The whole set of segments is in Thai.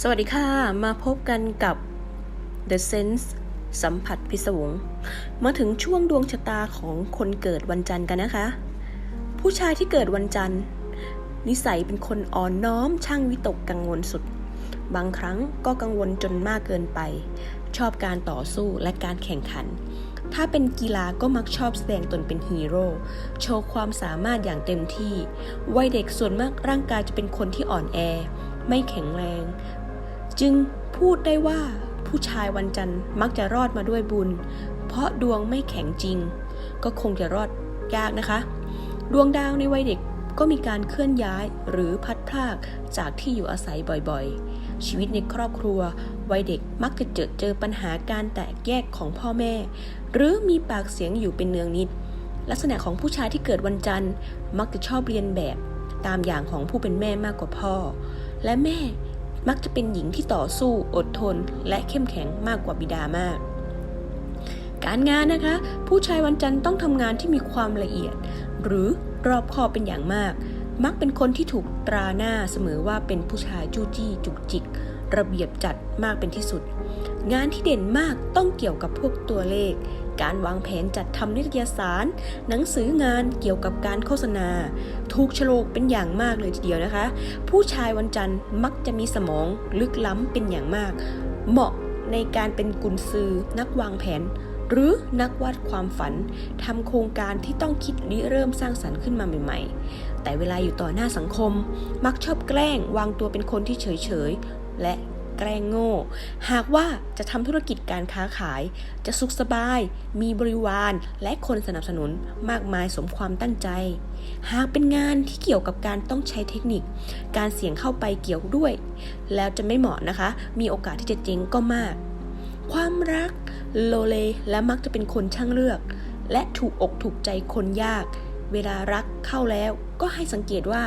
สวัสดีค่ะ มาพบกันกับ The Sense สัมผัสพิศวง มาถึงช่วงดวงชะตาของคนเกิดวันจันทร์กันนะคะ ผู้ชายที่เกิดวันจันทร์ นิสัยเป็นคนอ่อนน้อมช่างวิตกกังวลสุด บางครั้งก็กังวลจนมากเกินไป ชอบการต่อสู้และการแข่งขัน ถ้าเป็นกีฬาก็มักชอบแสดงตนเป็นฮีโร่ โชว์ความสามารถอย่างเต็มที่ วัยเด็กส่วนมากร่างกายจะเป็นคนที่อ่อนแอ ไม่แข็งแรง จึงพูดได้ว่าผู้ชายวันจันทร์มักจะรอดมาด้วยบุญ เพราะดวงไม่แข็งจริง ก็คงจะรอดยากนะคะ ดวงดาวในวัยเด็กก็มีการเคลื่อนย้ายหรือพัดพรากจากที่อยู่อาศัยบ่อยๆ ชีวิตในครอบครัว วัยเด็กมักจะเจอเจอปัญหาการแตกแยกของพ่อแม่ หรือมีปากเสียงอยู่เป็นเนืองนิด ลักษณะของผู้ชายที่เกิดวันจันทร์มักจะชอบเรียนแบบ ตามอย่างของผู้เป็นแม่มากกว่าพ่อ และแม่ มักจะเป็นหญิงที่ต่อสู้อดทน และเข้มแข็งมากกว่าบิดามาก การงานนะคะ ผู้ชายวันจันทร์ต้องทำงานที่มีความละเอียด หรือรอบคอบเป็นอย่างมาก มักเป็นคนที่ถูกตราหน้าเสมอว่าเป็นผู้ชายจู้จี้จุกจิก ระเบียบจัดมากเป็นที่สุด งานที่เด่นมากต้องเกี่ยวกับพวกตัวเลข การวางแผนจัดทำนิตยสาร หนังสืองานเกี่ยวกับการโฆษณา ถูกโฉลกเป็นอย่างมากเลยทีเดียวนะคะ ผู้ชายวันจันทร์มักจะมีสมองลึกล้ำเป็นอย่างมาก เหมาะในการเป็นกุนซือนักวางแผน หรือนักวาดความฝันทำโครงการที่ต้องคิดริเริ่มสร้างสรรค์ขึ้นมาใหม่ ๆ แต่เวลาอยู่ต่อหน้าสังคม มักชอบแกล้งวางตัวเป็นคนที่เฉย ๆ และ แกล้งโง่ หากว่าจะทำธุรกิจการค้าขาย จะสุขสบาย มีบริวาร และคนสนับสนุนมากมายสมความตั้งใจ หากเป็นงานที่เกี่ยวกับการต้องใช้เทคนิค การเสี่ยงเข้าไปเกี่ยวด้วย แล้วจะไม่เหมาะนะคะ มีโอกาสที่จะเจ๊งก็มาก ความรักโลเลและมักจะเป็นคนช่างเลือก และถูกอกถูกใจคนยาก เวลารักเข้าแล้วก็ให้สังเกตว่า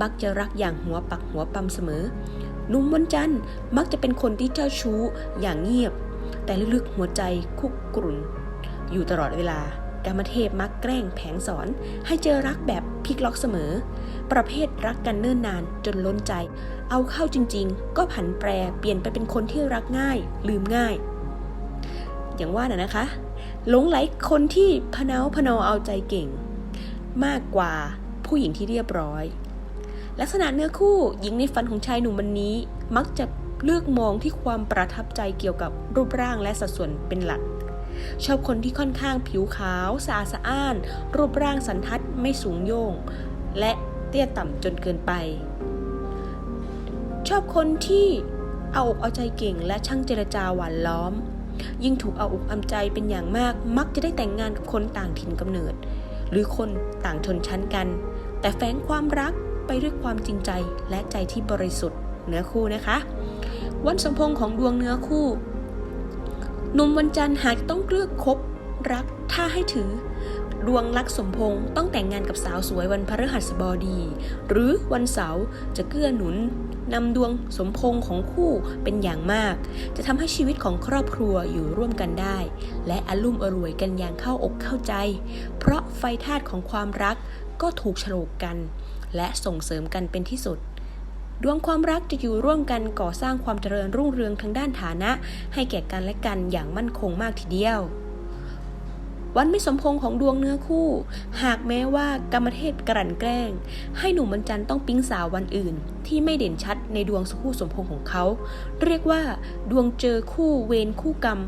มักจะรักอย่างหัวปักหัวปั๊มเสมอ หนุ่มวันจันทร์มักจะเป็นคนที่เจ้าชู้อย่างเงียบ แต่ลึกๆหัวใจคุกกรุ่น อยู่ตลอดเวลากามเทพมักแกล้งแผงสอน ให้เจอรักแบบพลิกล็อกเสมอ ประเภทรักกันเนิ่นนานจนล้นใจ เอาเข้าจริง ๆ ก็ผันแปรเปลี่ยนไปเป็นคนที่รักง่าย ลืมง่าย อย่างว่าน่ะนะคะ หลงไหลคนที่พเนาพเนาเอาใจเก่ง มากกว่าผู้หญิงที่เรียบร้อย ลักษณะเนื้อคู่หญิงในฝันของชายหนุ่มวันนี้ มักจะเลือกมองที่ความประทับใจเกี่ยวกับรูปร่างและสัดส่วนเป็นหลัก ชอบคนที่ค่อนข้างผิวขาวสะอาดสะอ้าน รูปร่างสันทัดไม่สูงโยง และเตี้ยต่ำจนเกินไป ชอบคนที่เอาอกเอาใจเก่งและช่างเจรจาหวานล้อม ยิ่งถูกเอาอกเอาใจเป็นอย่างมาก มักจะได้แต่งงานกับคนต่างถิ่นกำเนิด หรือคนต่างชนชั้นกัน แต่แฝงความรัก ไปด้วยความจริงใจและใจที่บริสุทธิ์เนื้อคู่นะคะ วันสมพงษ์ของดวงเนื้อคู่หนุ่มวันจันทร์หากต้องเลือกคบรักถ้าให้ถือ ดวงรักสมพงษ์ต้องแต่งงานกับสาวสวยวันพฤหัสบดี หรือวันเสาร์จะเกื้อหนุนนำดวงสมพงษ์ของคู่เป็นอย่างมาก จะทำให้ชีวิตของครอบครัวอยู่ร่วมกันได้ และอลุ่มอร่วยกันอย่างเข้าอกเข้าใจ เพราะไฟธาตุของความรักก็ถูกโฉลกกัน และส่งเสริมกันเป็นที่สุด ดวงความรักจะอยู่ร่วมกันก่อสร้างความเจริญรุ่งเรืองทางด้านฐานะ ให้แก่กันและกันอย่างมั่นคงมากทีเดียว วันไม่สมพงของดวงเนื้อคู่ หากแม้ว่ากรรมเทพกลั่นแกล้ง ให้หนุ่มบรรจันทร์ต้องปิ๊งสาววันอื่น ที่ไม่เด่นชัดในดวงสคู่สมพงของเขา เรียกว่า ดวงเจอคู่เวรคู่กรรม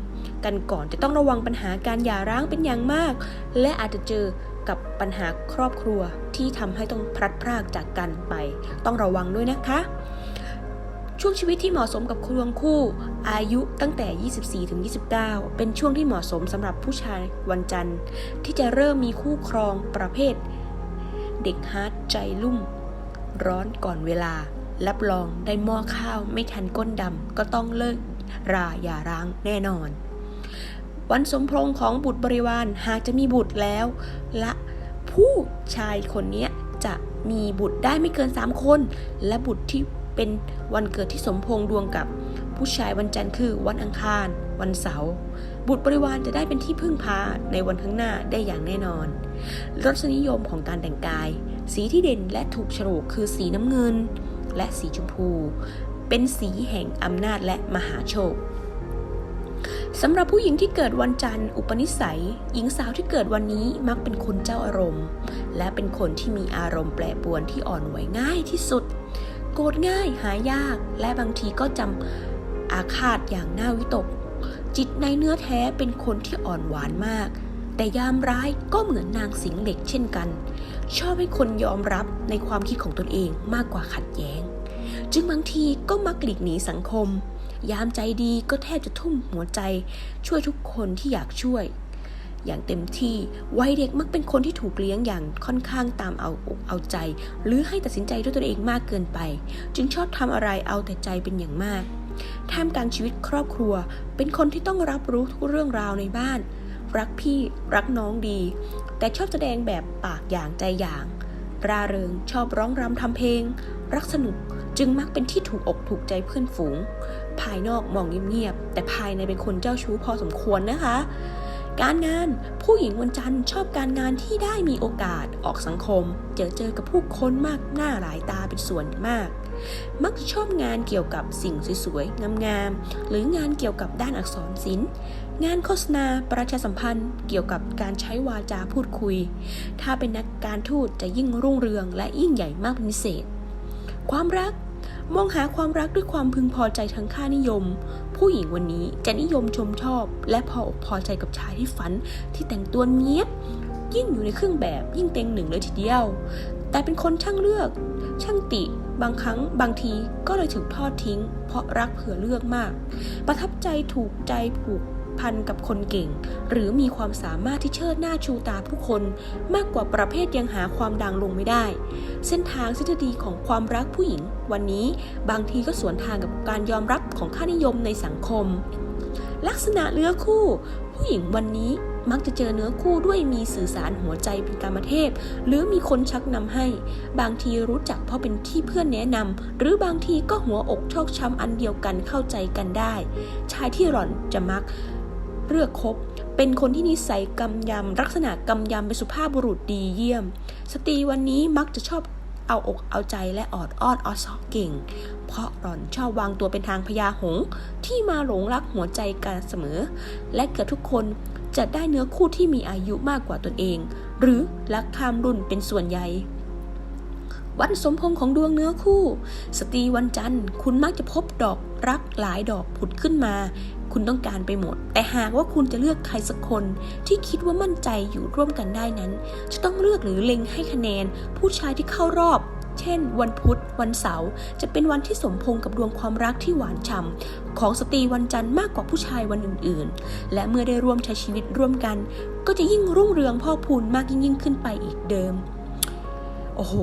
กันก่อนจะต้องระวังปัญหาการหย่าร้างเป็นอย่างมาก และอาจจะเจอกับปัญหาครอบครัว ที่ทำให้ต้องพลัดพรากจากกันไป ต้องระวังด้วยนะคะ ช่วงชีวิตที่เหมาะสมกับควงคู่ อายุตั้งแต่ 24ถึง29 เป็นช่วงที่เหมาะสมสำหรับผู้ชายวันจันทร์ ที่จะเริ่มมีคู่ครองประเภท เด็กฮาร์ดใจลุ่ม ร้อนก่อนเวลารับรองได้หม้อข้าวไม่ทันก้นดำก็ต้องเลิกราอย่าร้างแน่นอน วันสมพงษ์ของบุตรบริวารหากจะมีบุตรแล้ว ละ ผู้ชายคนนี้จะมีบุตรได้ไม่เกิน 3 คน และบุตรที่เป็นวันเกิดที่สมพงษ์ดวงกับ ผู้ชายวันจันทร์คือวันอังคาร วันเสาร์บุตรบริวารจะได้เป็นที่พึ่งพาในวันข้างหน้าได้อย่างแน่นอนรสนิยมของการแต่งกาย สีที่เด่นและถูกฉลกคือสีน้ำเงิน และสีชมพู เป็นสีแห่งอำนาจและมหาโชค สำหรับผู้หญิงที่เกิดวันจันทร์ อุปนิสัย หญิงสาวที่เกิดวันนี้มักเป็นคนเจ้าอารมณ์ และเป็นคนที่มีอารมณ์แปรปรวนที่อ่อนไหวง่ายที่สุด โกรธง่ายหายาก และบางทีก็จำอาฆาตอย่างน่าวิตก จิตในเนื้อแท้เป็นคนที่อ่อนหวานมาก แต่ยามร้ายก็เหมือนนางสิงเหล็กเช่นกัน ชอบให้คนยอมรับในความคิดของตนเองมากกว่าขัดแย้ง จึงบางทีก็มักหลีกหนีสังคม ยามใจดีก็แทบจะทุ่มหัวใจ ช่วยทุกคนที่อยากช่วย อย่างเต็มที่วัยเด็กมักเป็นคนที่ถูกเลี้ยงอย่างค่อนข้างตามเอาอกเอาใจ หรือให้ตัดสินใจด้วยตนเองมากเกินไป จึงชอบทำอะไรเอาแต่ใจเป็นอย่างมากท่ามกลางชีวิตครอบครัว เป็นคนที่ต้องรับรู้ทุกเรื่องราวในบ้าน รักพี่รักน้องดี แต่ชอบแสดงแบบปากอย่างใจอย่าง ร่าเริงชอบร้องรำทำเพลง รักสนุก จึงมักเป็นที่ถูกอกถูกใจเพื่อนฝูง ภายนอกมองเงียบๆแต่ภายในเป็นคนเจ้าชู้พอสมควรนะคะ การงานผู้หญิงวันจันทร์ชอบการงานที่ได้มีโอกาสออกสังคม เจอเจอกับผู้คนมากหน้าหลายตาเป็นส่วนมาก มักจะชอบงานเกี่ยวกับสิ่งสวยๆงามๆหรืองานเกี่ยวกับด้านอักษรศิลป์งานโฆษณาประชาสัมพันธ์เกี่ยวกับการใช้วาจาพูดคุย ถ้าเป็นนักการทูตจะยิ่งรุ่งเรืองและยิ่งใหญ่มากเป็นพิเศษ ความรัก มองหาความรักด้วยความพึงพอใจทางค่านิยม ผู้หญิงวันนี้จะนิยมชมชอบ และพออกพอใจกับชายที่ฝันที่แต่งตัวเนี้ยบยิ่งอยู่ในเครื่องแบบยิ่งเต็งหนึ่งเลยทีเดียว แต่เป็นคนช่างเลือก ช่างติบางครั้งบางทีก็เลยถูกทอดทิ้ง เพราะรักเผื่อเลือกมาก ประทับใจถูกใจผูก พันกับคนเก่ง หรือมีความสามารถที่เชิดหน้าชูตาผู้คน มากกว่าประเภทยังหาความดังลงไม่ได้ เส้นทางทฤษฎีของความรักผู้หญิง วันนี้บางทีก็สวนทางกับการยอมรับของค่านิยมในสังคม ลักษณะเนื้อคู่ ผู้หญิงวันนี้มักจะเจอเนื้อคู่ด้วยมีสื่อสารหัวใจเป็นกรรมเทพ หรือมีคนชักนำให้ บางทีรู้จักเพราะเป็นที่เพื่อนแนะนำหรือบางทีก็หัวอกชอกช้ำอันเดียวกันเข้าใจกันได้ ชายที่หล่อนจะมัก เลือกคบ เป็นคนที่นิสัยกำยำลักษณะกำยำเป็นสุภาพบุรุษดีเยี่ยม สตรีวันนี้มักจะชอบเอาอกเอาใจและออดอ้อนออซอกเก่ง เพราะหล่อนชอบวางตัวเป็นทางพญาหงที่มาหลงรักหัวใจกันเสมอ และเกือบทุกคนจะได้เนื้อคู่ที่มีอายุมากกว่าตนเอง หรือรักข้ามรุ่นเป็นส่วนใหญ่วันสมพงของดวงเนื้อคู่ สตรีวันจันทร์ คุณมักจะพบดอกรักหลายดอกผุดขึ้นมา คุณต้องการไปหมด แต่หากว่าคุณจะเลือกใครสักคนที่คิดว่ามั่นใจอยู่ร่วมกันได้นั้น จะต้องเลือกหรือเล็งให้คะแนน ผู้ชายที่เข้ารอบ เช่น วันพุธ วันเสาร์ จะเป็นวันที่สมพงษ์กับดวงความรักที่หวานฉ่ำของสตรีวันจันทร์มากกว่าผู้ชายวันอื่น ๆ และเมื่อได้ร่วมใช้ชีวิตร่วมกัน ก็จะยิ่งรุ่งเรืองพ่อพูนมากยิ่งขึ้นไปอีกเดิม โอ้โห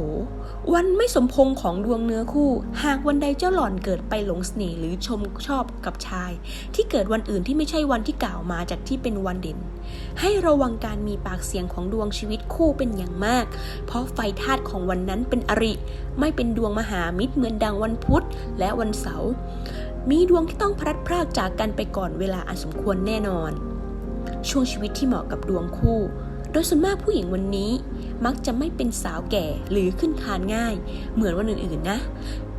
วันไม่สมพงของดวงเนื้อคู่ หากวันใดเจ้าหล่อนเกิดไปหลงเสน่ห์หรือชมชอบกับชาย ที่เกิดวันอื่นที่ไม่ใช่วันที่กล่าวมาจากที่เป็นวันเด่น ให้ระวังการมีปากเสียงของดวงชีวิตคู่เป็นอย่างมาก เพราะไฟธาตุของวันนั้นเป็นอริ ไม่เป็นดวงมหามิตรเหมือนดังวันพุธและวันเสาร์มีดวงที่ต้องพลัดพรากจากกันไปก่อนเวลาอันสมควรแน่นอน ช่วงชีวิตที่เหมาะกับดวงคู่ โดยส่วนมากผู้หญิงวันนี้มักจะไม่เป็นสาวแก่หรือขึ้นคานง่าย เหมือนวันอื่นๆนะ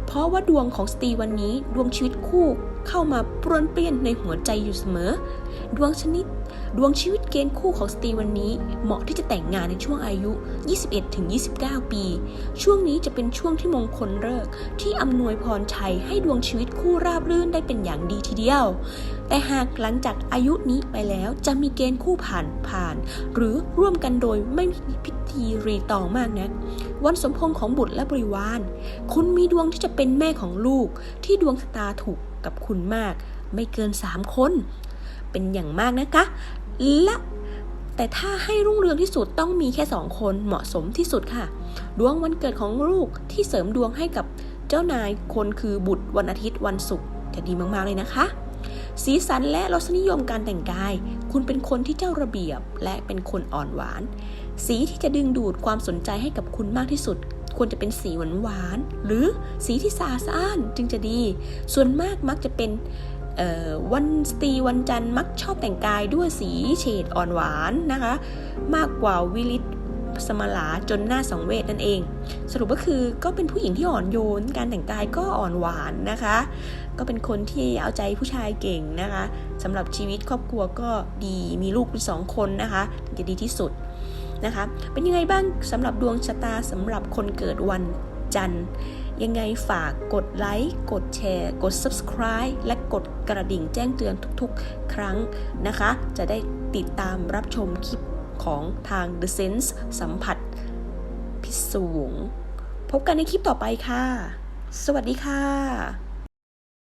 เพราะว่าดวงของสตรีวันนี้ดวงชีวิตคู่เข้ามาปรวนเปลี่ยนในหัวใจอยู่เสมอ ดวงชนิด ดวงชีวิตเกณฑ์คู่ของสตรีวันนี้ เหมาะที่จะแต่งงานในช่วงอายุ 21-29 ปี ช่วงนี้จะเป็นช่วงที่มงคลเลิกที่อำนวยพรชัยให้ดวงชีวิตคู่ราบรื่นได้เป็นอย่างดีทีเดียว แต่หากหลังจากอายุนี้ไปแล้วจะมีเกณฑ์คู่ผ่านผ่าน หรือร่วมกันโดยไม่มีพิธีรีตองมากนักวันสมพงษ์ของบุตรและบริวาร คุณมีดวงที่จะเป็นแม่ของลูก ที่ดวงชะตาถูกกับคุณมาก ไม่เกิน 3 คน เป็นอย่างมากนะคะ และแต่ถ้าให้รุ่งเรืองที่สุดต้องมีแค่2คนเหมาะสมที่สุดค่ะ ดวงวันเกิดของลูกที่เสริมดวงให้กับเจ้านายคนคือบุตรวันอาทิตย์วันศุกร์จะดีมากๆเลยนะคะ สีสันและรสนิยมการแต่งกาย คุณเป็นคนที่เจ้าระเบียบและเป็นคนอ่อนหวาน สีที่จะดึงดูดความสนใจให้กับคุณมากที่สุด ควรจะเป็นสีหวานหวานๆหรือสีที่สะอาดสานจึงจะดี ส่วนมากมักจะเป็น วันสตรีวันจันทร์มักชอบแต่งกายด้วยสีเฉดอ่อนหวานนะคะ มากกว่าวิลิตสมลาจนหน้าสังเวชนั่นเอง สรุปก็คือก็เป็นผู้หญิงที่อ่อนโยน การแต่งกายก็อ่อนหวานนะคะ ก็เป็นคนที่เอาใจผู้ชายเก่งนะคะสำหรับชีวิตครอบครัวก็ดีมีลูกเป็นสองคนนะคะจะดีที่สุดนะคะ เป็นยังไงบ้างสำหรับดวงชะตาสำหรับคนเกิดวันจันทร์ ยังไงฝากกดไลค์ กดแชร์ กด subscribe และกดกระดิ่งแจ้งเตือนทุกๆ ครั้งนะคะ จะได้ติดตามรับชมคลิปของทาง The Sense สัมผัสพิศวงพบกันในคลิปต่อไปค่ะ สวัสดีค่ะ